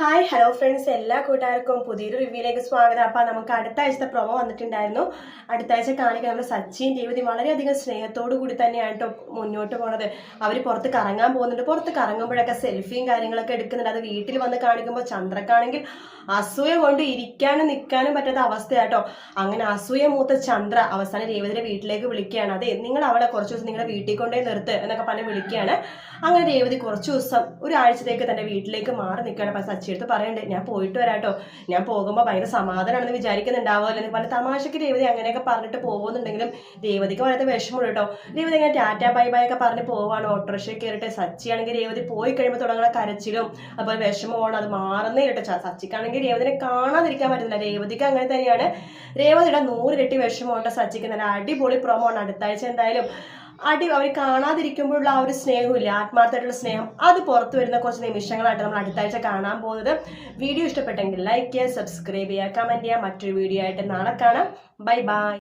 Hi hello friends എല്ലാ കൂട്ടുകാർക്കും പുതിയൊരു റിവ്യൂയിലേക്ക് സ്വാഗതം. അപ്പോൾ നമുക്ക് അടുത്ത ആഴ്ചത്തെ പ്രൊമോ വന്നിട്ടുണ്ടായിരുന്നു. അടുത്ത ആഴ്ച കാണിക്കാൻ നമ്മൾ സച്ചിൻ രേവതി വളരെയധികം സ്നേഹത്തോടു കൂടി തന്നെയാണ് കേട്ടോ മുന്നോട്ട് പോണത്. അവർ പുറത്ത് കറങ്ങാൻ പോകുന്നുണ്ട്. പുറത്ത് കറങ്ങുമ്പോഴൊക്കെ സെൽഫിയും കാര്യങ്ങളൊക്കെ എടുക്കുന്നുണ്ട്. അത് വീട്ടിൽ വന്ന് കാണിക്കുമ്പോൾ ചന്ദ്രക്കാണെങ്കിൽ അസൂയ കൊണ്ട് ഇരിക്കാനും നിൽക്കാനും പറ്റാത്ത അവസ്ഥയാട്ടോ അങ്ങനെ അസൂയ മൂത്ത ചന്ദ്ര അവസാനം രേവതിയുടെ വീട്ടിലേക്ക് വിളിക്കുകയാണ്. അതെ നിങ്ങൾ അവളെ കുറച്ച് ദിവസം നിങ്ങളുടെ വീട്ടിൽ കൊണ്ടേ നിർത്ത് എന്നൊക്കെ പറഞ്ഞ് വിളിക്കുകയാണ്. അങ്ങനെ രേവതി കുറച്ച് ദിവസം ഒരാഴ്ചത്തേക്ക് തന്റെ വീട്ടിലേക്ക് മാറി നിൽക്കുകയാണ്. അപ്പം സച്ചി എടുത്ത് പറയുന്നുണ്ട് ഞാൻ പോയിട്ട് വരാട്ടോ. ഞാൻ പോകുമ്പോൾ ഭയങ്കര സമാധാനമാണെന്ന് വിചാരിക്കുന്നുണ്ടാവുമല്ലോ. എന്ന് പല തമാശക്ക് രേവതി അങ്ങനെയൊക്കെ പറഞ്ഞിട്ട് പോകുന്നുണ്ടെങ്കിലും രേവതിക്ക് വളരെ വിഷമമുള്ളൂ കേട്ടോ രേവതി ഇങ്ങനെ ടാറ്റ ബൈ ബൈ ഒക്കെ പറഞ്ഞ് പോവാണ്. ഓട്ടോറിക്ഷയിൽ കയറിയിട്ട് സച്ചിയാണെങ്കിൽ രേവതി പോയി കഴിയുമ്പോൾ തുടങ്ങുന്ന കരച്ചിലും അതുപോലെ വിഷമമാണ്. അത് മാറുന്നേ കേട്ടോ. സച്ചിക്കാണെങ്കിൽ രേവതിനെ കാണാതിരിക്കാൻ പറ്റുന്നില്ല രേവതിക്ക് അങ്ങനെ തന്നെയാണ്. രേവതിയുടെ നൂറിരട്ടി വിഷമമുണ്ട് സച്ചിക്ക്. നല്ല അടിപൊളി പ്രൊമോ ആണ്. അടുത്താഴ്ച എന്തായാലും അടി അവർ കാണാതിരിക്കുമ്പോഴുള്ള ആ ഒരു സ്നേഹമില്ല ആത്മാർത്ഥമായിട്ടുള്ള സ്നേഹം? അത് പുറത്തു വരുന്ന കുറച്ച് നിമിഷങ്ങളായിട്ട് നമ്മൾ അടുത്ത ആഴ്ച കാണാൻ പോകുന്നത്. വീഡിയോ ഇഷ്ടപ്പെട്ടെങ്കിൽ ലൈക്ക് ചെയ്യുക സബ്സ്ക്രൈബ് ചെയ്യുക കമന്റ് ചെയ്യുക. മറ്റൊരു വീഡിയോ ആയിട്ട് നാളെ കാണാം. Bye bye